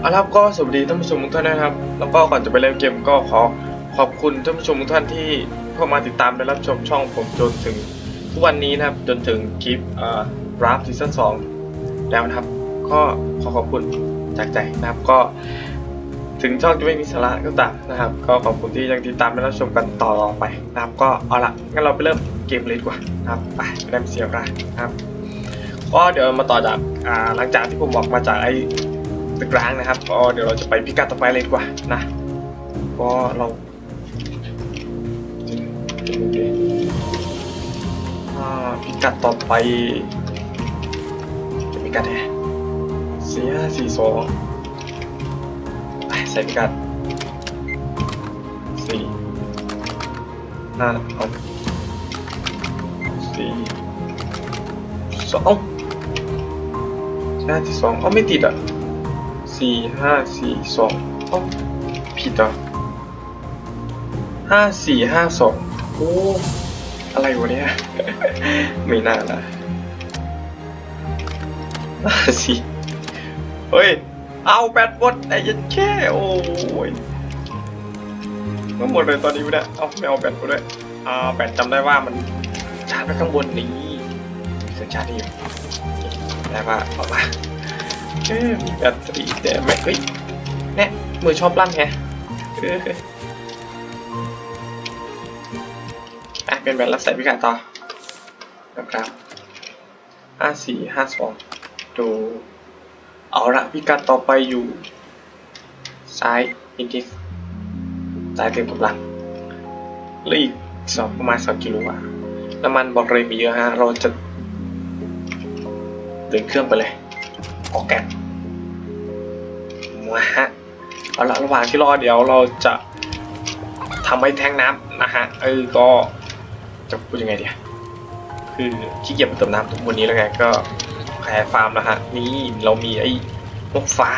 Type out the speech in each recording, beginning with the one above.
เอาละครับก็สวัสดีท่านผู้ชมทุกท่านนะครับ แล้วก็ก่อนจะไปเล่นเกมก็ขอขอบคุณท่านผู้ชมทุกท่านที่เข้ามาติดตามและรับชมช่องผมจนถึงทุกวันนี้นะครับจนถึงคลิปเอ่อราฟซีซั่นสองแล้วนะครับ ก็ขอขอบคุณจากใจนะครับก็ ถึงช่องจะไม่มีสาระก็ตามนะครับ ก็ขอบคุณที่ยังติดตามและรับชมกันต่อไปนะครับ ก็เอาละงั้นเราไปเริ่มเกมเลยดีกว่านะครับไปไม่ได้เสียเวลานะครับ ก็เดี๋ยวมาต่อจากอ่าหลังจากที่ผมบอกมาจากไอ ตึกร้างนะครับก็เดี๋ยวเราจะไปพิกัดต่อไปเลยดีกว่านะก็เราอ่าพิกัดต่อไปพิกัดไหนสี่ห้าสี่สองใส่พิกัดสี่ห้าเอาสี่สองห้าสี่สองเอาไม่ติดอะ สี่ห้าสี่สองอ๋อผิดอะห้าสี่ห้าสองโอ้อะไรวะเนี่ย ไม่น่าละห้าสี่เฮ้ย เอาแบตหมดไอ้ยันแค่โอ้ยก็หมดเลยตอนนี้ไม่ได้เอาไม่เอาแบตมาด้วยอ่าแบตจำได้ว่ามันชาร์จไปข้างบนนี้เสียชาร์จนี่อยู่ได้ว่าเอามา เอ๊ะมีแบตเตอรี่แต่ไม่เฮ้ยแน่มือชอบลั่นแฮะเอออะเป็นแบตรับสายพิการต่อนะครับห้าสี่ห้าสองดู เอาละพิกัดต่อไปอยู่ ซ้ายอีกทีซ้ายเต็มกำลังเหลืออีกสองประมาณสองกิโลอะน้ำมันบอกเลยมีเยอะฮะ เราจะเดินเครื่องไปเลย ออกแก นมาฮะเอาละระหว่างที่รอเดี๋ยวเราจะทำไว้แทงน้ำนะฮะเออก็จะพูดยังไงดีอะคือขี้เกียจไปเติมน้ำทุกวันนี้แล้วไงก็ขยายฟาร์มแล้วฮะนี่เรามีไอ้นกฟ้า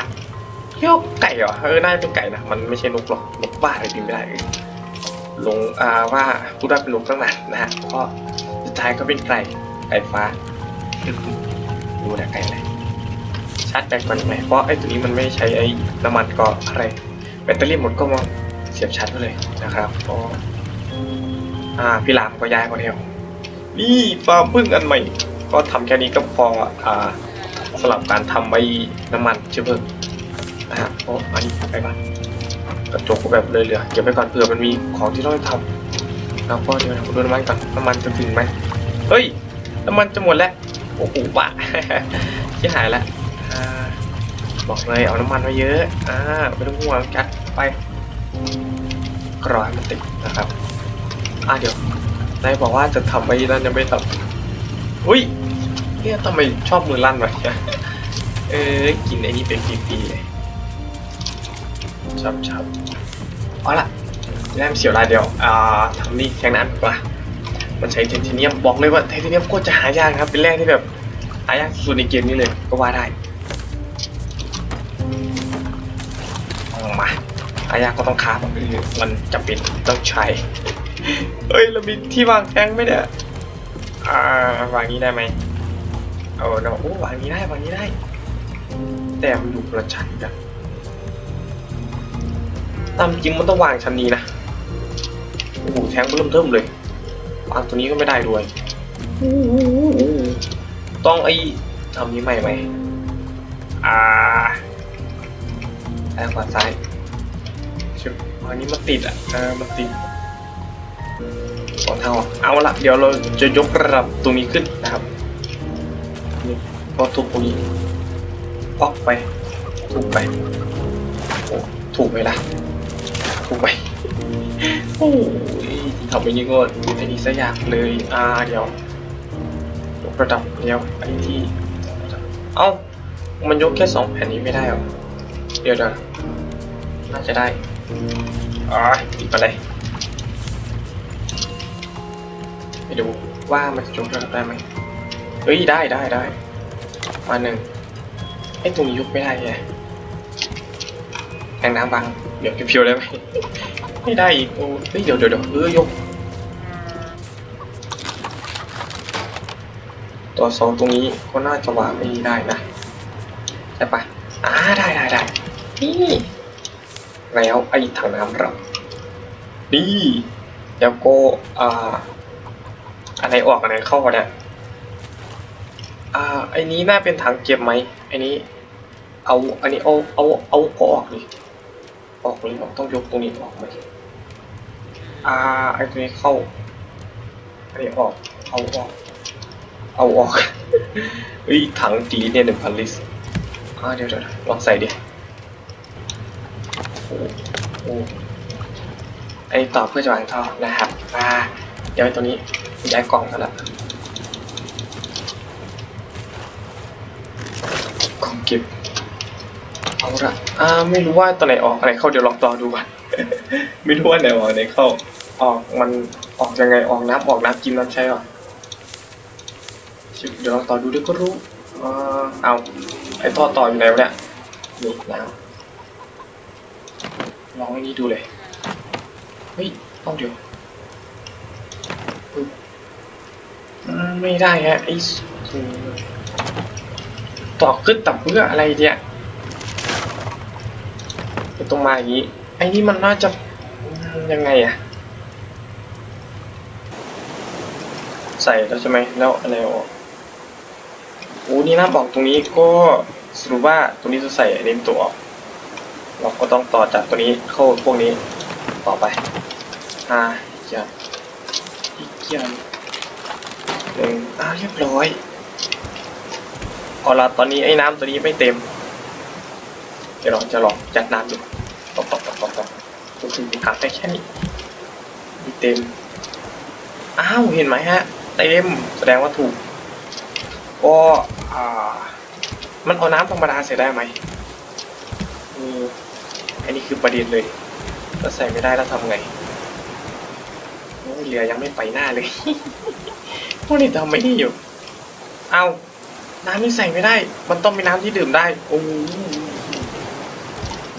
เรียกไก่เหรอเออน่าจะเป็นไก่นะมันไม่ใช่นกหรอกนกบ้าอะไรบินไม่ได้เออลงอ่าว่าพูดได้เป็นนกตั้งนานนะฮะก็สุดท้ายก็เป็นไก่ไก่ฟ้าดูนะไก่อะไร ชาร์จแบตก่อนไหมเพราะไอ้ตัวนี้มันไม่ใช้ไอ้น้ำมันก็อะไร แบตเตอรี่หมดก็มาเสียบชาร์จไปเลยนะครับก็อ่าพี่รามก็ย้ายมาแล้วนี่ฟาร์มพึ่งอันใหม่ ก็ทำแค่นี้ก็พออ่าสำหรับการทำไอ้น้ำมันเชื้อเพลิงนะฮะเพราะอันนี้ไปก่อนกระจกแบบเลยเหลือเก็บไปก่อนเผื่อมันมีของที่ต้องทำแล้วก็เดี๋ยวดูน้ำมันก่อนน้ำมันจะถึงไหมเฮ้ยน้ำมันจะหมดแล้วโอ้โหปะที่หายแล้ว บอกเลยเอาน้ำมันมาเยอะ อ่าไม่ต้องห่วงจัดไปกรอให้มันติดนะครับ อ่าเดี๋ยวนายบอกว่าจะทำไปนั่นยังไม่ทำอุ้ยเนี่ยทำไมชอบมือลั่นวะเนี่ยเออกินไอ้นี่เป็นปีๆเลยชับชับเอาละแรมเสียวลายเดียว อ่าทำนี่แค่นั้นดีกว่ามันใช้ไทเทเนียมบอกเลยว่าไทเทเนียมโคตรจะหายากครับ เป็นแร่ที่แบบหายากสุดในเกมนี้เลยก็ว่าได้ อายาก็ต้องคาบเออมันจำเป็นต้องใช้เฮ้ยเรามีที่วางแทงไมเนี่ยอ่าวางนี้ได้ไหมเอาเนาโอ้วางนี้ได้วางนี้ได้ แต่มันอยู่ประชันกันตามจริงมันต้องวางชั้นนี้นะโอ้โหแทงเริ่มเทิมเลยวางตัวนี้ก็ไม่ได้ด้วยโอ้ต้องไอ้ทำนี้ใหม่ไหมอ่าซ้ายขวาซ้าย อันนี้มันติดอะเออมันติดสองเท่าอะเอาละเดี๋ยวเราจะยกระดับตรงนี้ขึ้นนะครับนี่ก็ทุบตรงนี้ป๊อกไปทุบไปโอ้ถูกไหมล่ะถูกไปโอ้ยทำไปนี้ก็ไอ้นี่ซะยากเลยอ่าเดี๋ยวยกระดับเดี๋ยวไอ้ที่เอ้ามันยกแค่สองแผ่นนี้ไม่ได้หรอเดี๋ยวเดี๋ยวน่าจะได้ อ๋อติดไปเลยไปดูว่ามันจะจบระดับได้ไหมเฮ้ยได้ได้ได้มาหนึ่งไอ้ตรงนี้ยกไม่ได้ไงแทงน้ำบังเดี๋ยวเพียวๆได้ไหมไม่ได้อีกโอ้เฮ้ยเดี๋ยวเดี๋ยวเดี๋ยวเออยก ตัวสองตรงนี้ก็น่าจะวางไม่ได้นะใช่ปะอ่าได้ได้ได้นี่ แล้วไอ้ถังน้ำเรานี่แล้วก็อ่า อะไรออกอะไรเข้าเนี่ยอ่าไอ้นี้น่าเป็นถังเก็บไหมไอ้นี้ เอาอันนี้เอาเอาเอาเอาออกดิออกเลยต้องยกตรงนี้ออกไหมอ่าไอ้ตัวนี้เข้าอันนี้ออกเอาออกเอาออกเฮ้ยถังจีเนี่ยหนึ่งพันลิตรอ่าเดี๋ยวเดี๋ยวลองใส่ดิ ไอ้ต่อเพื่อจะวางท่อนะครับอ่าเดี๋ยวไอตัวนี้ย้ายกล่องกันละกล่องเก็บเอาละอ่าไม่รู้ว่าตัวไหนออกอะไรเข้าเดี๋ยวลองต่อดูก่อนไม่รู้ว่าไหนออกไหนเข้า ออกมันออกยังไงออกน้ำออกน้ำกินน้ำใช่หรอเดี๋ยวลองต่อดูเดี๋ยวก็รู้อ่าเอาไอ้ท่อต่ออยู่ไหนวะเนี่ยนี่น้ำล ลองไอ้นี้ดูเลย เฮ้ยต้องเดี๋ยวปึ๊บไม่ได้ฮะไอ้ต่อขึ้นตับเพื่ออะไรเนี่ยตรงมาอย่างนี้ ไอ้นี่มันน่าจะยังไงอะใส่แล้วใช่ไหมแล้วอะไรออกโอ้นี่น้ำออกตรงนี้ก็สรุปว่าตรงนี้จะใส่เป็นตัวออก เราก็ต้องต่อจากตัวนี้เข้าพวกนี้ต่อไปอ่าเกี่ยวอีกเกี่ยวหนึ่งอ่าเรียบร้อยเอาละตอนนี้ไอ้น้ำตัวนี้ไม่เต็มเดี๋ยวเราจะลองจัดน้ำดูปอบปอบปอบปอบปอบดูสิหักได้แค่นี้มีเต็ม อ้าว เห็นไหมฮะ เต็ม แสดงว่าถูก ก็อ่า มันเอาน้ำธรรมดาใส่ได้ไหม อันนี้คือประเด็นเลยถ้าใส่ไม่ได้แล้วทำไงโอ้ยเรือยังไม่ไปหน้าเลย พวกนี้ทำไม่ได้อยู่ เอาน้ำนี่ใส่ไม่ได้ มันต้องมีน้ำที่ดื่มได้ โอ้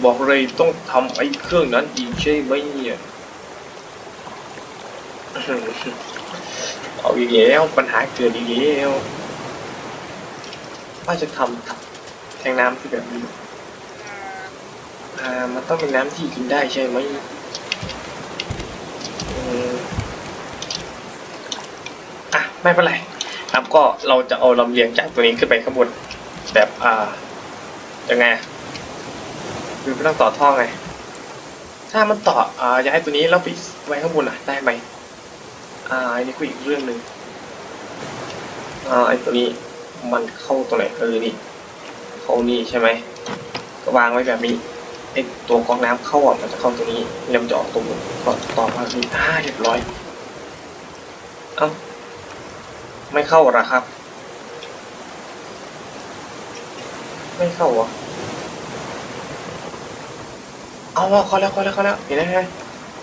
บอกเลยต้องทำไอ้เครื่องนั้นอีกใช่ไหมเนี่ยเอาอีกแล้วปัญหาเกิดอีกแล้วว่าจะทำแทงน้ำที่แบบนี้ อ่า มันต้องเป็นน้ำที่กินได้ใช่ไหมอะ ไม่เป็นไรครับก็เราจะเอาลำเลียงจากตัวนี้ขึ้นไปข้างบนแบบอ่ายังไงคือไม่ต้องต่อท่อไง ถ้ามันต่ออ่าย้ายตัวนี้แล้วไปไว้ข้างบนอะ ได้ไหมอ่าอันนี้ก็อีกเรื่องหนึ่งอ่าไอตัวนี้มันเข้าตรงไหนเออนี่เข้านี่ใช่ไหมก็วางไว้แบบนี้ ไอตัวกองน้ำเข้าอะมันจะเข้าตรงนี้แล้วมันจะออกตรงนู้นก็ต่อมาที่อ่าเรียบร้อยเอ้าไม่เข้าหรอครับ ไม่เข้าเหรอเอาเอาเขาแล้วเขาแล้วเขาแล้วเห็นไหมฮะ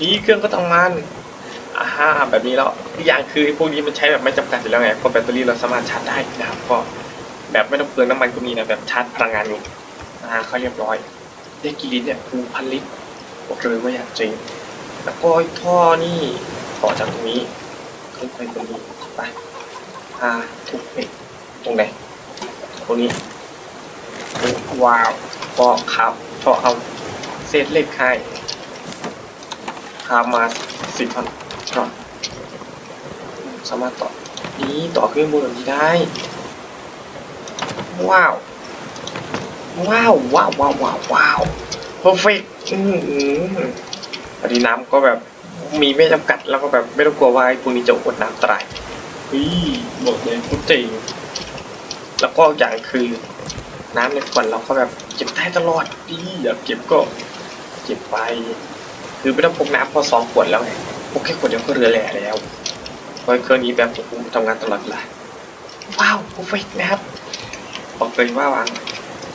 นี่เครื่องก็ทำงานอ่าฮะแบบนี้แล้วอย่างคือพวกนี้มันใช้แบบไม่จำกัดอยู่แล้วไงพราะแบตเตอรี่เราสามารถชาร์จได้นะครับก็แบบไม่ต้องเปลืองน้ำมันก็มีนะแบบชาร์จพลังงานอยู่อ่าเขาเรียบร้อย ได้กี่ลิเนี่ยคูพันลิตบอกเลยว่าอยางจริงแล้วก็ท่อนี่ต่อจากตรงนี้ขึ้นไปตรงนี้ไปอ่าทุกเม็ดตรงไหนตรงนี้ว้าวก็ครับท่อเอาเศษเหล็กให้พามาสิบพันก่อนสามารถต่อนี้ต่อขึ้นบนแบบนี้ได้ ว้าว ว้าวว้าวว้าวว้าวว้าว perfect อืมอันนี้น้ำก็แบบมีไม่จำกัดแล้วก็แบบไม่ต้องกลัวว่าไอ้พวกนี้จะอดน้ำตายเฮ้ยบอกเลยพูดจริงแล้วก็อย่างคือน้ำในขวดเราก็แบบเก็บได้ตลอดดีอยากเก็บก็เก็บไปคือไม่ต้องพกน้ำพอสองขวดแล้วไงพกแค่ขวดเดียวก็เรือแหล่แล้วเพราะเครื่องนี้แบบผมทำงานตลอดเวลาว้าวเพอร์เฟกนะครับบอกเลยว่าวาง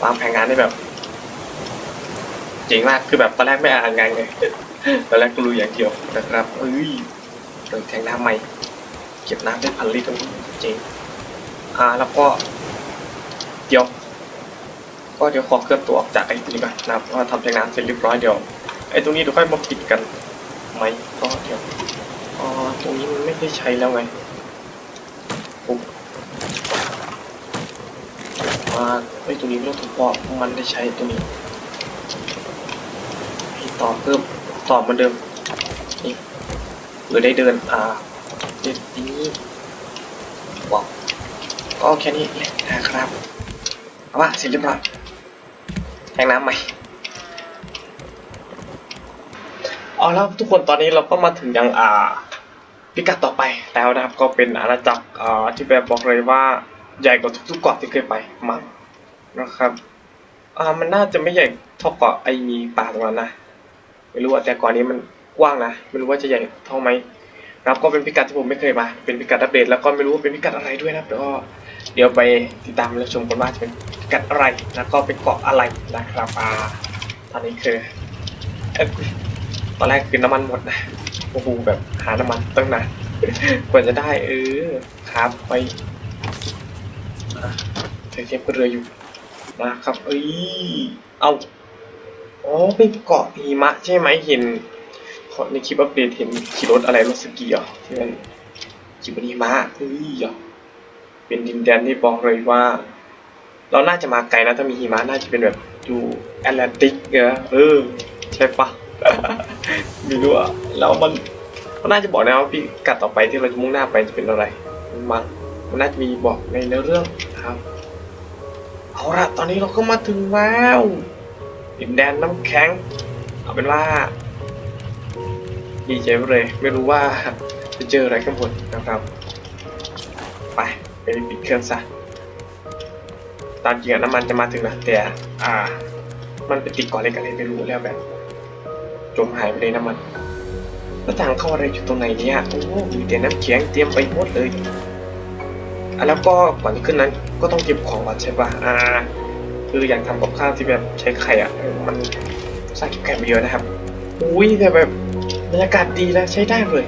วางแผนงานได้แบบเจ๋งมากคือแบบตอนแรกไม่อ่านงานเลยตอนแรกก็รู้อย่างเดียวนะครับเอ้ยเติมแทงน้ำใหม่เก็บน้ำได้พันลิตรตรงนี้เจ๋งอ่าแล้วก็เดี๋ยว ก็เดี๋ยวขอเคลื่อนตัวออกจากไอ้นี้ก่อนนะครับว่าทำแทงน้ำเสร็จเรียบร้อยเดี๋ยวไอ้ตรงนี้เดี๋ยวค่อยมาปิดกันไหมก็เดี๋ยวอ๋อตรงนี้มันไม่ได้ใช้แล้วไงปุ๊บ มาไอ้ตรงนี้ไม่ต้องถูกเพราะมันได้ใช้ตรงนี้ต่อเพิ่มต่อเหมือนเดิมนี่หรือได้เดินอ่าเดินนี้ว้าวก็แค่นี้แหละนะครับเอาว่าเสร็จเรียบร้อยแทงน้ำใหม่เอาแล้วทุกคนตอนนี้เราก็มาถึงยังอ่าพิกัดต่อไปแล้วนะครับก็เป็นอาณาจักรอ่าที่แบบบอกเลยว่า ใหญ่กว่าทุกๆเกาะที่เคยไปมั้งนะครับอ่ามันน่าจะไม่ใหญ่เท่าเกาะไอ้ป่าตรงนั้นนะไม่รู้ว่าแต่เก่อนนี้มันกว้างนะไม่รู้ว่าจะใหญ่เท่าไหมนะครับก็เป็นพิกัดที่ผมไม่เคยมา เป็นพิกัดอัปเดตแล้วก็ไม่รู้ว่าเป็นพิกัดอะไรด้วยนะครับเดี๋ยวก็เดี๋ยวไปติดตามและชมกันว่าจะเป็นพิกัดอะไรแล้วก็เป็นเกาะอะไรนะครับอ่าตอนนี้คือเอ๊ะตอนแรกคือน้ำมันหมดนะโอ้โหแบบหาน้ำมันตั้งนานกว่าจะได้เออครับไป อะใช้เทียบกับเรืออยู่นะครับเอ้ยเอาอ๋อเป็นเกาะหิมะใช่ไหมเห็นขอในคลิปอัปเดตเห็นขี่รถอะไรรถสกีเหรอที่มันขี่บนหิมะเฮ้ยเหรอเป็นดินแดนที่บอกเลยว่า เราน่าจะมาไกลนะถ้ามีหิมะน่าจะเป็นแบบอยู่แอตแลนติกเนอะเออใช่ปะไม่รู้อะแล้วมันมันน่าจะบอกนะว่าพี่กัดต่อไปที่เราจะมุ่งหน้าไปจะเป็นอะไรมั้ง มันน่าจะมีบอกในเนื้อเรื่องนะครับ เอาละตอนนี้เราก็มาถึงแล้วดินแดนน้ำแข็ง เอาเป็นว่า ดีใจไปเลย ไม่รู้ว่าจะเจออะไรกันหมดนะครับ ไปไปปิดเครื่องซะตามจริงอะน้ำมันจะมาถึงนะแต่อ่า มันไปติดก่อนเลยกันเลยไม่รู้แล้วแบบจมหายไปเลยน้ำมันแล้วทางเข้าอะไรอยู่ตรงไหนเนี่ยโอ้โหมีแต่น้ำแข็งเตรียมไปหมดเลย แล้วก็ก่อนขึ้นนั้นก็ต้องเก็บของก่อนใช่ปะอ่า คืออย่ากทำกับข้าวที่แบบใช้ไข่อะ มันใส่ไข่ไปเยอะนะครับ อุ้ยแต่แบบบรรยากาศดีแล้วใช้ได้เลย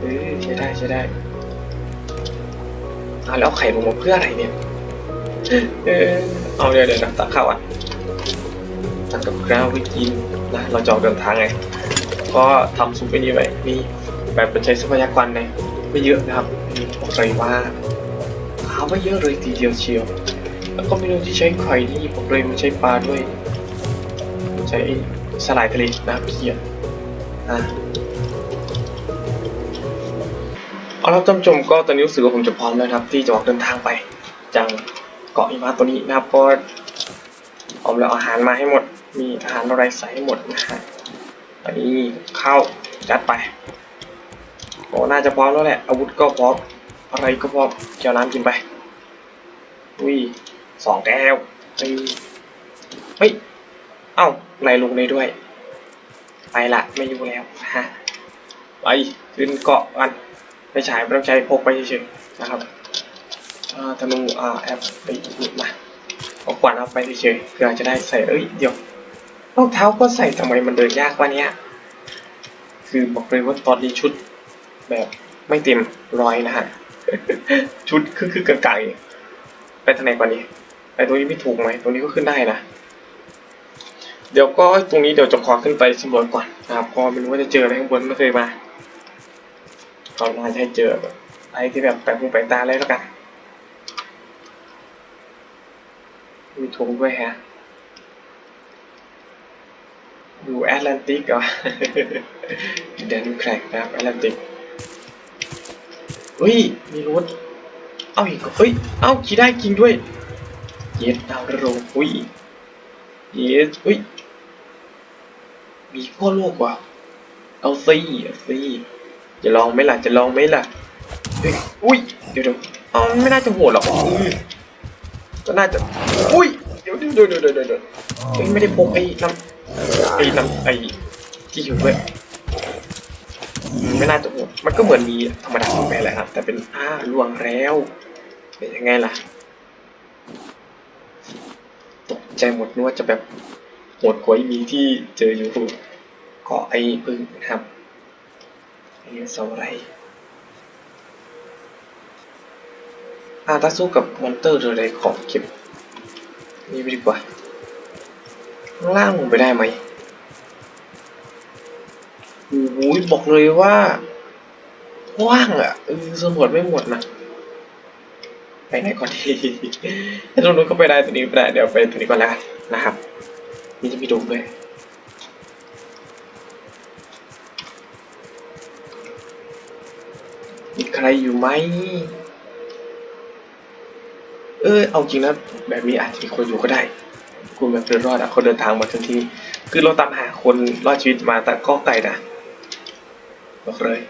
เออใช้ได้ใช้ได้อ่าแล้วไข่ลงมาเพื่ออะไรเนี่ย เออเอาเดี๋ยวเดี๋ยวนะตักข้าวอะทำกับข้าวไว้กินนะเราจออกเดินทางไง ก็ทำซุปไอ้นี้ไว้นี่แบบเป็นใช้ทรัพยากรในไม่เยอะนะครับนี่บอกเลยว่าาไว้เยอะเลยทีเดียวเชียว แล้วก็เมนูที่ใช้ไข่นี่บอกเลยมันใช้ปลาด้วย ใช้สลายทะเลนะเพียอะเอาละท่านผู้ชมก็ตอนนี้รู้สึกว่าผมจะพร้อมแล้วครับ ที่จะออกเดินทางไป จังเกาะหิมะตัวนี้นะครับก็ผมแล้วอาหารมาให้หมด มีอาหารอะไรใส่ให้หมดนะฮะอันนี้ข้าวจัดไปโอ้น่าจะพร้อมแล้วแหละอาวุธก็พร้อม อะไรก็พอเกี่ยวน้ำกินไปอุ้ยสองแก้วเฮ้ยเฮ้ย เอ้าไหลลงเลยด้วย ไปละไม่อยู่แล้วฮะไปขึ้นเกาะกันไม่ใช้ไม่ต้องใช้พกไปเฉยๆนะครับอ่าธนูอ่าแอปไปหยิบมาเอาขวานเอาไปเฉยๆเพื่อจะได้ใส่เอ้ยเดี๋ยวรองเท้าก็ใส่ทำไมมันเดินยากวะเนี้ยคือบอกเลยว่าตอนนี้ชุดแบบไม่เต็มร้อยนะฮะ ชุดคือคือกระไก่ไปทางไหนก่อนนี้ไปตรงนี้ไม่ถูกไหมตรงนี้ก็ขึ้นได้นะ เดี๋ยวก็ตรงนี้เดี๋ยวจะขอขึ้นไปสำรวจก่อนนะครับก็ไม่รู้ว่าจะเจออะไรข้างบนไม่เคยมาก็น่าจะให้เจอแบบอะไรที่แบบแปลกหูแปลกตาเลยแล้วกัน มีธงด้วยฮะอยู่แอตแลนติกเหรอเดนแครกนะครับแอตแลนติก เฮ้ย มีรถ เอาอีกเฮ้ย เอาขี่ได้จริงด้วย เย็ดาวโรงอุ้ย เย็ดอุ้ย มีขั้วโลกว่ะ เอาซี่เอาซี่จะลองไหมล่ะ จะลองไหมล่ะเฮ้ยอุ้ย เดี๋ยวเดี๋ยวเอาไม่น่าจะโหดหรอกก็น่าจะ อุ้ย เดี๋ยวเดี๋ยวเดี๋ยวเดี๋ยวเดี๋ยวเดี๋ยวเฮ้ยไม่ได้พกไอ้น้ำไอ้น้ำไอ้ที่อยู่ด้วย ไม่น่าจะหมดมันก็เหมือนมีธรรมดาทั่วไปแหละครับ แต่เป็นอ้าล่วงแล้วเป็นยังไงล่ะ ตกใจหมดนึกว่าจะแบบโหดกว่ามีที่เจออยู่เกาะไอ้พึ่งนะครับไอ้สาไรอ่าถ้าสู้กับมอนเตอร์หรืออะไรขอเก็บนี่ไปดีกว่าข้างล่างลงไปได้ไหม หูยบอกเลยว่าว่างอะสมรวจไม่หมดนะไปไหนก่อนดีถ้าตรงนู้นก็ไปได้ตรงนี้ไปได้เดี๋ยวไปตรงนี้ก่อนแล้วนะครับมีจะมีดูด้วยมีใครอยู่ไหมเออเอาจริงนะแบบนี้อาจจะมีคนอยู่ก็ได้คุณแบบเดินรอดอะคนเดินทางมาทันทีคือเราตามหาคนรอดชีวิตมาแต่ก็ไกลนะ บอกเลย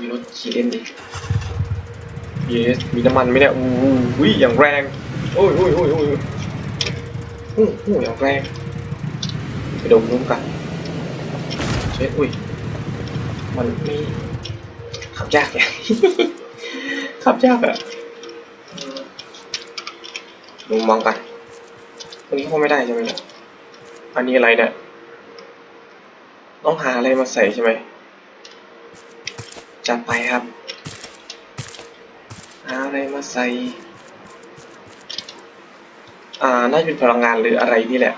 มีรถขี่เล่นดิเยสมีน้ำมันไหมเนี่ยอู้ยอย่างแรงโอ้ยโอ้ยโอ้ยโอ้ยโอ้ยอย่างแรงไปดมนุ่มกันเช็ดอุ้ยมันไม่ขับยากเนี่ยขับยากอะลงมองกันตรงนี้เข้าไม่ได้ใช่ไหมเนี่ยอันนี้อะไรเนี่ย ต้องหาอะไรมาใส่ใช่ไหมจัดไปครับ หาอะไรมาใส่ อ่า น่าจะเป็นพลังงานหรืออะไรนี่แหละ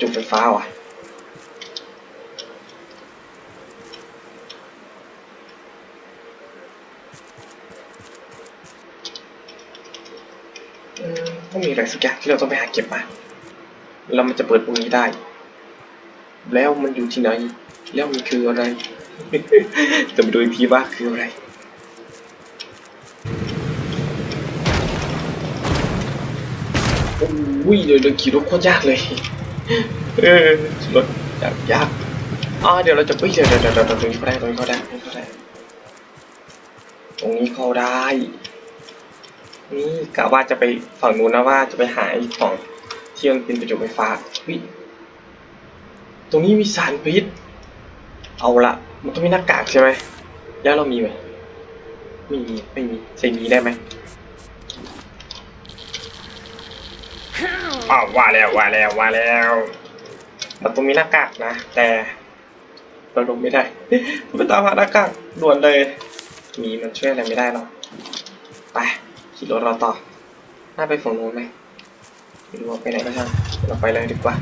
จุดไฟฟ้าว่ะอืมต้องมีอะไรสักอย่างที่เราต้องไปหาเก็บมา แล้วมันจะเปิดตรงนี้ได้ แล้วมันอยู่ที่ไหน แล้วมันคืออะไรจะมาดูอีกทีว่าคืออะไรโอ้ยเดี๋ยวเดินขี่รถโคตรยากเลยเออรถยากยากอ่าเดี๋ยวเราจะเอ้ยเดี๋ยวเดี๋ยวเดี๋ยวเดี๋ยวตรงนี้ก็ได้ตรงนี้ก็ได้ตรงนี้ก็ได้ตรงนี้เข้าได้ นี่กะว่าจะไปฝั่งนู้นนะว่าจะไปหาไอ้ของที่มันเป็นประจุไฟฟ้าวิ รงนี้มีสารพิษ เอาละมันต้องมีหน้ากากใช่ไหม แล้วเรามีไหมไม่มี ไม่มีใส่มีได้ไหมอ้าวว่าแล้วว่าแล้วว่าแล้วมันต้องมีหน้ากากนะ แต่เราลงไม่ได้ไปตามหาหน้ากากด่วนเลย มีมันช่วยอะไรไม่ได้หรอกไปขี่รถเราต่อ น่าไปฝั่งนู้นไหมไม่รู้ว่าไปไหนก็ช่างเราไปเลยดีกว่า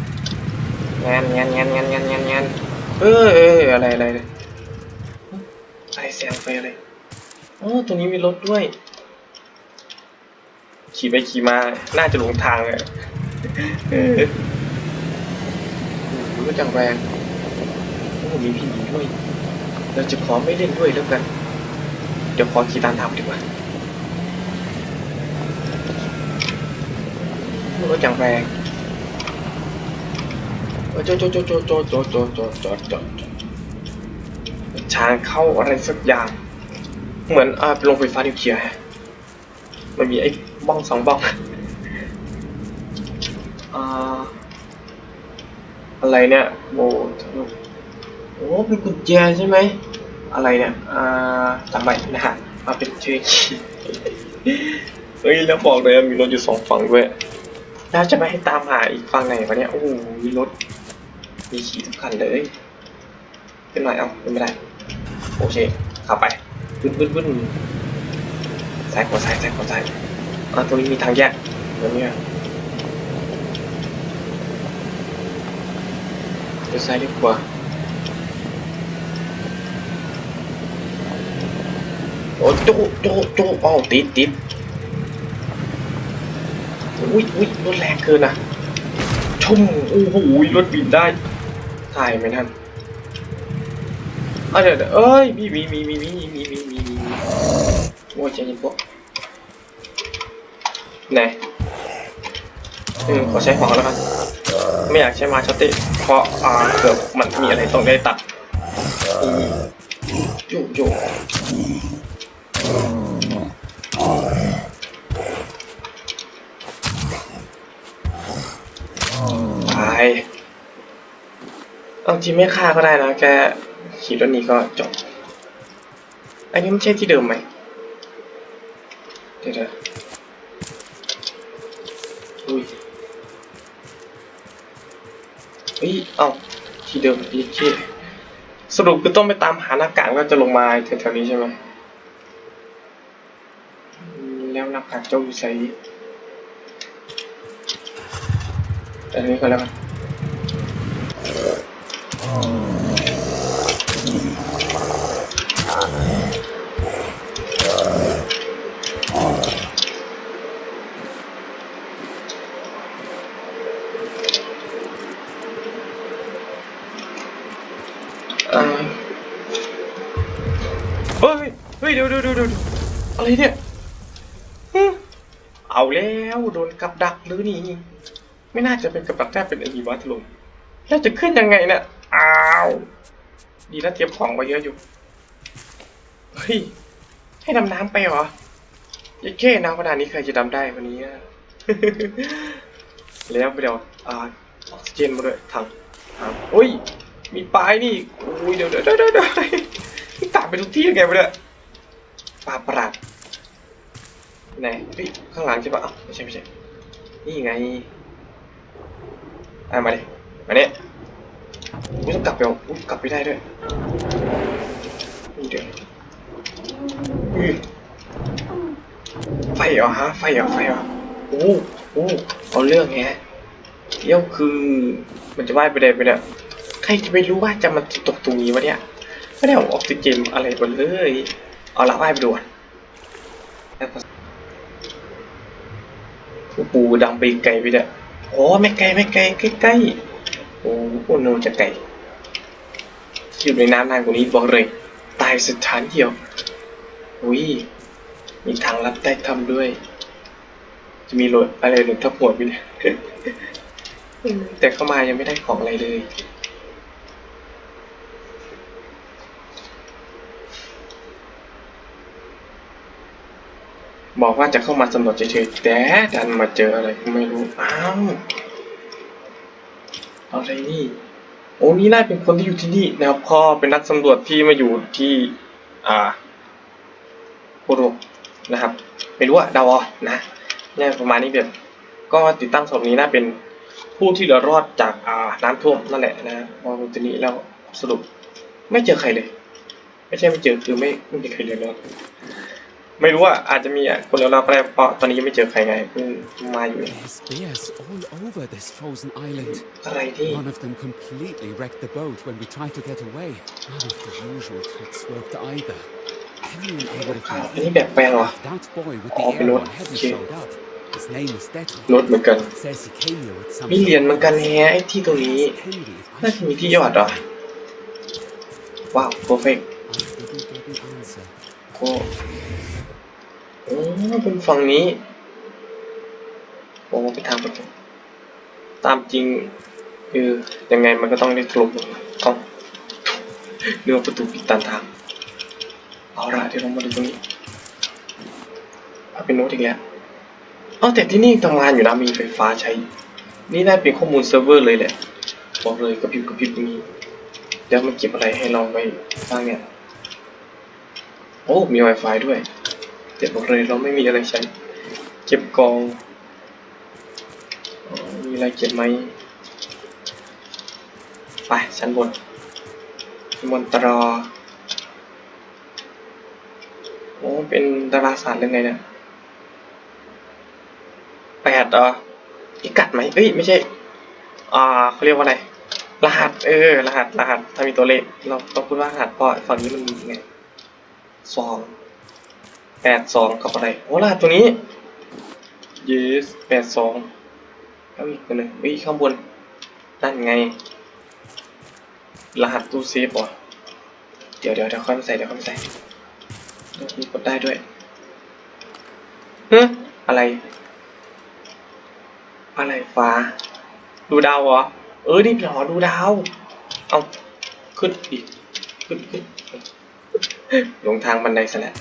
งานงานงานงานงานงานงานเออเอออะไรอะไรเลยอะไรแซงไปอะไรอ๋อตรงนี้มีรถด้วย ขี่ไปขี่มาน่าจะหลงทางเลยเออโอ้โหจังแรงโอ้มีพี่หญิงด้วย เราจะขอไม่เล่นด้วยแล้วกัน เดี๋ยวขอขี่ตามทางดีกว่ารถอย่างแรง โจโจโจโจโจโจโจโจโจโจชางเข้าอะไรสักอย่าง เหมือนอ่าเป็นโรงไฟฟ้านิวเคลียร์มันมีไอ้บ้องสองบ้องอ่าอะไรเนี่ยโบโอ้เป็นกุญแจใช่ไหมอะไรเนี่ยอ่าจำไว้นะฮะมาเป็นเชื่อเฮ้ยแล้วบอกเลยมีรถอยู่สองฝั่งด้วยแล้วจะไปให้ตามหาอีกฝั่งไหนวะเนี่ยโอ้โหมีรถ มีขี่ทุกคันเลยขึ้นหน่อยเอาขึ้นไม่ได้โอเคขับไปบึ้นบึ้นบึ้นซ้ายขวาซ้ายซ้ายขวาซ้ายอ่าตรงนี้มีทางแยกเดี๋ยวนี้เดี๋ยวซ้ายเลี้ยวขวาโอ้โจโจโจอ้าวติดติดอุ้ยอุ้ยรถแรงเกินนะชุ่มโอ้โหรถบินได้ ถ่ายไหมท่านอะเดี๋ยวเดี๋ยวเอ้ยมีมีมีมีมีมีมีมีมีโอ้ยใจเย็นพวกไหนเออขอใช้หัวแล้วกันไม่อยากใช้มาช็อตติเพราะอ่าเกือบมันมีอะไรต้องได้ตัดอืมโยโย่ เอาจริงไม่ฆ่าก็ได้นะแกขี่รถนี้ก็จบ อันนี้ไม่ใช่ที่เดิมไหมเดี๋ยวอุ้ยเฮ้ยเอาที่เดิมอีกที่สรุปคือต้องไปตามหาหน้ากากแล้วจะลงมาแถวๆนี้ใช่ไหมแล้วหน้ากากเจ้าอยู่ใส่อันนี้ก็แล้วกัน เฮ้ย เฮ้ยเดี๋ยวเดี๋ยวเดี๋ยวเดี๋ยวอะไรเนี่ย เอาแล้วโดนกับดักหรือนี่ ไม่น่าจะเป็นกับดักแท้เป็นไอ้หิมะถล่มแล้วจะขึ้นยังไงเนี่ย ดีแล้วเตรียมของไว้เยอะอยู่ เฮ้ย ให้ดำน้ำไปเหรอยังแค่น้ำขนาดนี้ใครจะดำได้วันนี้ แล้วเดี๋ยวอ่าออกซิเจนมาด้วยถังถังอุ้ย มีปลายนี่อุ้ยเดี๋ยวเดี๋ยวเดี๋ยวเดี๋ยวตามไปทุกที่ยังไงไปเนี่ยปลาประหลาดไหนข้างหลังใช่ปะอ้าวไม่ใช่ไม่ใช่ นี่ไงอะมาดิมาเนี่ย ไม่ต้องกลับไปเอาอุ๊ยกลับไปได้ด้วยนี่เดี๋ยวอุ้ยไฟเหรอฮะไฟเหรอไฟเหรอโอ้โอ้เอาเรื่องแฮะเดี๋ยวคือมันจะว่ายไปได้ไปเนี่ยใครจะไปรู้ว่าจะมาตกตรงนี้วะเนี่ยไม่ได้เอาออกซิเจนอะไรบนเลยเอาละว่ายไปด่วนปูดำไปไกลไปเนี่ยโอ้ไม่ไกลไม่ไกลใกล้ๆ โอ้โหโนจะไกลอยู่ในน้ำนานกว่านี้บอกเลย ตายสถานเดียวอุ้ยมีทางลัดใต้ถ้ำด้วย จะมีรถอะไรหลุดทับหัวไปเนี่ยแต่เข้ามายังไม่ได้ของอะไรเลยบอกว่าจะเข้ามาสำรวจเฉยๆแต่ดันมาเจออะไรไม่รู้ อ้าว อะไรนี่โอ้นี่น่าเป็นคนที่อยู่ที่นี่นะครับพ่อเป็นนักสำรวจที่มาอยู่ที่อ่าโปโรนะครับ ไม่รู้อะเดาเอนะเนี่ยประมาณนี้เดียวก็ติดตั้งศพนี้น่าเป็นผู้ที่เหลือรอดจากอ่าน้ำท่วมนั่นแหละนะพอดูตัวนี้แล้วสรุปไม่เจอใครเลย ไม่ใช่ไม่เจอคือไม่ไม่มีใครเลยรอด ไม่รู้ว่าอาจจะมีอะคนเลี้ยวเราก็ได้เพราะตอนนี้ยังไม่เจอใครไงเพิ่งมาอยู่ There's bears all over this frozen island. อะไรที่ One of them completely wrecked the boat when we tried to get away. None of the usual tricks worked either. Anyone I would อ้าว have อันนี้ been แบบแปลงเหรอ if that boy with Oh, the pilot. airborne hadn't Okay. showed up. His name is Deto. รถเหมือนกัน Says he came here with some มีเหรียญเหมือนกันแฮะไอ้ที่ตรงนี้ Asked Henry if I น่าจะ should มีที่ยอดเหรอ ว้าวโปรเฟก I didn't get an answer. โอ้โอ้เป็นฝั่งนี้โอ้ไปทางประตูตามจริงคือยังไงมันก็ต้องได้ถล่มต้องเรือประตูปิดตันทาง เอาละเดี๋ยวเรามาดูตรงนี้เอาเป็นโน้ตอีกแล้วอ๋อแต่ที่นี่ทำงานอยู่นะมีไฟฟ้าใช้ นี่น่าเป็นข้อมูลเซิร์ฟเวอร์เลยแหละบอกเลยกระพริบกระพริบตรงนี้วมันเก็บอะไรให้เราไว้บ้างเนี่ย โอ้ มี Wi-Fi ด้วย แต่บอกเลยเราไม่มีอะไรใช้ เก็บกองอมีอะไรเก็บไหมไปชั้นบนมอนตรอโอ้เป็นดาราศาสตร์หรือไงเนี่ยแปดอพิกัดไหมเอ้ยไม่ใช่ อ่าเขาเรียกว่าอะไร รหัส เออ รหัส รหัส ถ้ามีตัวเลข เราต้องพูดว่ารหัสเพราะฝั่งนี้มันมีไงสอง แปดสองกับอะไรโอ้รหัสตัวนี้ yes แปดสองแล้วอีกตัวหนึ่งวิข้างบนนั่นไง รหัสตู้เซฟเหรอเดี๋ยวเดี๋ยวเดี๋ยวค่อยมาใส่เดี๋ยวค่อยมาใส่ต้องมีกดได้ด้วยเฮ้อะไร อะไรฟ้า ดูดาวเหรอ เออนี่เหรอดูดาว เอาขึ้นอีกขึ้นขึ้นลงทางบันไดซะแล้ว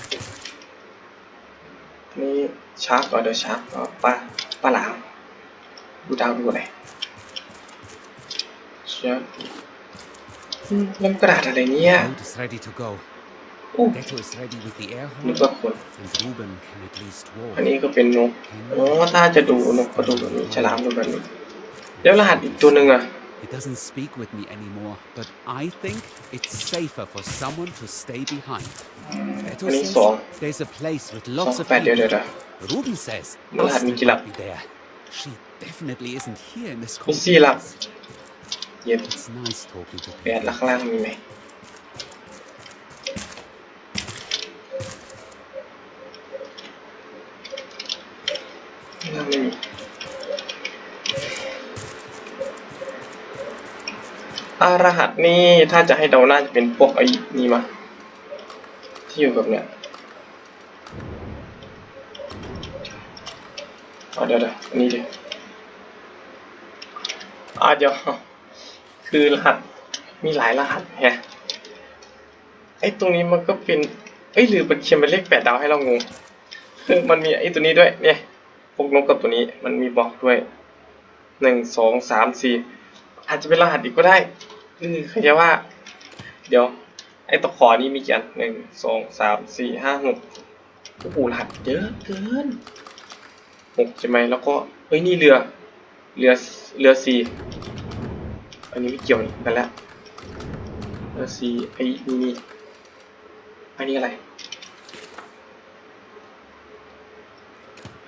นี่ชาร์กก็เดี๋ยวชาร์กก็ป้าป้าหลามดูดาวดูอะไรเชียอืมน้ำกระดาษอะไรเนี่ย Boat is ready to go. โอ้ Deto is ready with the air นึก horn. ว่าคน And Ruben can at least อัน walk. นี้ก็เป็นนกอ๋อถ้าจะดูนกก็ดูแบบนี้ฉลามดูแบบนี้ แล้วรหัสอีกตัวหนึ่งอะ It doesn't speak with me anymore, but I think it's safer for someone to stay behind. Beto Ano yung says song? there's a place with สอง lots of แปดเดี๋ยว people. เดี๋ยวเดี๋ยว Ruben says Wala, Astrid may kilap. might be there. She definitely isn't here in this มีสี่หลัก complex. เย็บ It's nice talking to แอารหัสนี่ถ้าจะให้เดาน่าจะเป็นพวกไอ้นี่มาที่อยู่แบบเนี้ยเดี๋ยวเดี๋ยวอันนี้ดิอ่าเดี๋ยวคือรหัสมีหลายรหัสไงไอ้ตรงนี้มันก็เป็นเอ้ยหรือมันเขียนเป็นเลขแปดดาวให้เรางงคือมันมีไอ้ตัวนี้ด้วยเนี่ยพวกนกกับตัวนี้มันมีบอกด้วยหนึ่งสองสามสี่ อาจจะเป็นรหัสอีกก็ได้เออใครจะว่า เดี๋ยว ไอ้ตะขอนี้มีกี่อันหนึ่งสองสามสี่ห้าหกโอ้โหรหัสเยอะเกินหกใช่ไหมแล้วก็เอ้ยนี่เรือเรือเรือสี่อันนี้ไม่เกี่ยวกันแล้วเรือสี่ไอ้นี่นี่อันนี้อะไร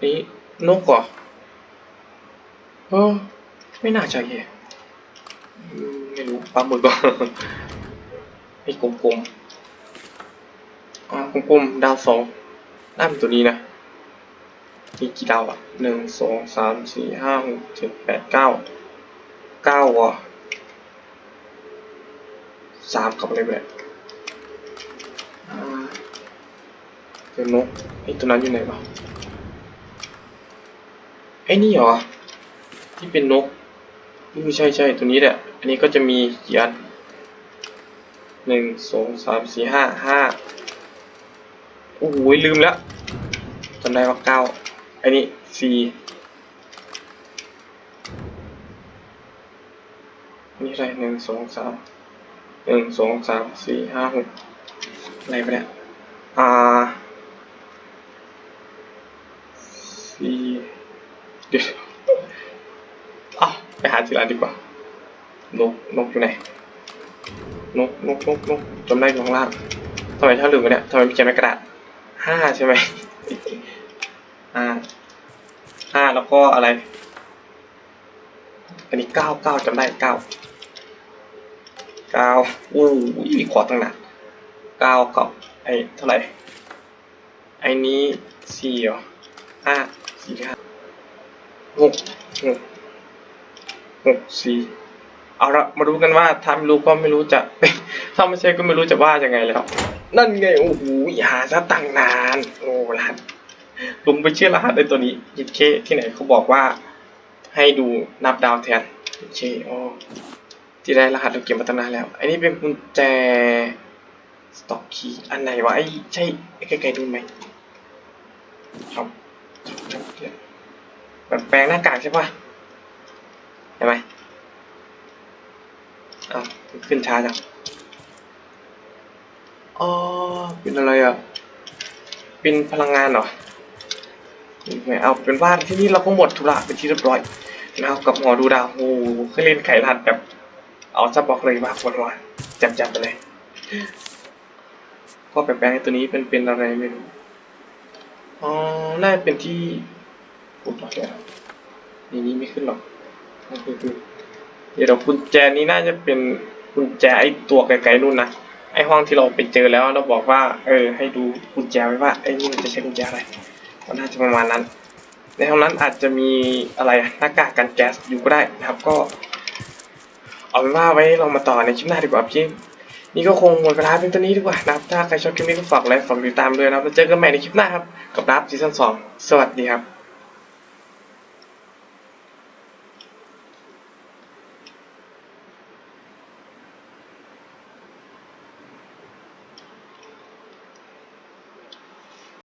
นี่นกเหรอเออไม่น่าใช่แฮะ ไม่รู้ปลาหมึกก่อนไอ้กลมๆอ่ากลมๆดาวสองน่าเป็นตัวนี้นะมีกี่ดาวอะหนึ่งสองสามสี่ห้าหกเจ็ดแปดเก้าเก้าอะสามกับอะไรแบบอ่าเจอนกไอ้ตัวนั้นอยู่ไหนวะไอ้นี่เหรอที่เป็นนก ไม่ใช่ใช่ตัวนี้แหละ อันนี้ก็จะมีกี่อันหนึ่งสองสามสี่ห้าห้าโอ้โหลืมแล้วจำได้ว่าเก้าอันนี้สี่นนี่อะไรหนึ่งสองสามหนึ่งสองสามสี่ห้าหกอะไรไปเนี่ยอ่าสี่เดี๋ยวเอา ไปหาทีละอันดีกว่า นก นกอยู่ไหน นก นก นก นกจำได้อยู่ข้างล่างทำไมถ้าลืมไปเนี่ยทำไมไม่เขียนในกระดาษห้าใช่ไหมห้าห้าแล้วก็อะไร อันนี้เก้าเก้าจำได้เก้าเก้าอู้ยมีขอตั้งนานเก้ากับไอ้เท่าไหร่ ไอ้นี้สี่เหรอห้าสี่ห้าหกหก หกสี่เอาละมาดูกันว่าถ้าไม่รู้ก็ไม่รู้จะ ถ้าไม่ใช่ก็ไม่รู้จะว่ายังไงแล้ว นั่นไงโอ้โหหาซะตั้งนานโอ้รหัสลุงไปเชื่อรหัสในตัวนี้ยิเคที่ไหนเขาบอกว่า ให้ดูนับดาวแทนยิเคโอ้ที่ได้รหัสเราเก็บมาตั้งนานแล้ว อันนี้เป็นกุญแจสต็อกคีย์อันไหนวะไอ้ใช่ไอ้ไกลๆดูไหมครับแบบแปลงหน้ากากใช่ปะ เห็นไหมอ้าวขึ้นช้าจัง อ๋อ เป็นอะไรอะ เป็นพลังงานเหรอไม่เอาเป็นว่าที่นี่เราก็หมดธุระเป็นที่เรียบร้อยนะครับกับหมอดูดาวโอ้โหเคยเล่นไข่ทันแบบ เอาซับบอกเลยมาปวดหัวจับจับไปเลย ก็แปลงๆตัวนี้เป็นเป็นอะไรไม่รู้ อ๋อ น่าเป็นที่ปุดหรอกนี่นี่ไม่ขึ้นหรอก เดี๋ยวกุญแจนี้น่าจะเป็นกุญแจไอตัวไกลๆนู่นนะไอห้องที่เราไปเจอแล้วเราบอกว่า เออ ให้ดูกุญแจไว้ว่าไอนี่มันจะใช้กุญแจอะไรมันน่าจะประมาณนั้น ในห้องนั้นอาจจะมีอะไรหน้ากากกันแก๊สอยู่ก็ได้นะครับก็ เอาเป็นว่าไว้เรามาต่อในคลิปหน้าดีกว่าพี่นี่ก็คงหมดเวลาเป็นตัวนี้ดีกว่านะครับถ้าใครชอบคลิปนี้ก็ฝากไลค์ฝากติดตามด้วยนะครับแล้วเจอกันใหม่ในคลิปหน้าครับกับรับซีซั่นสองสวัสดีครับ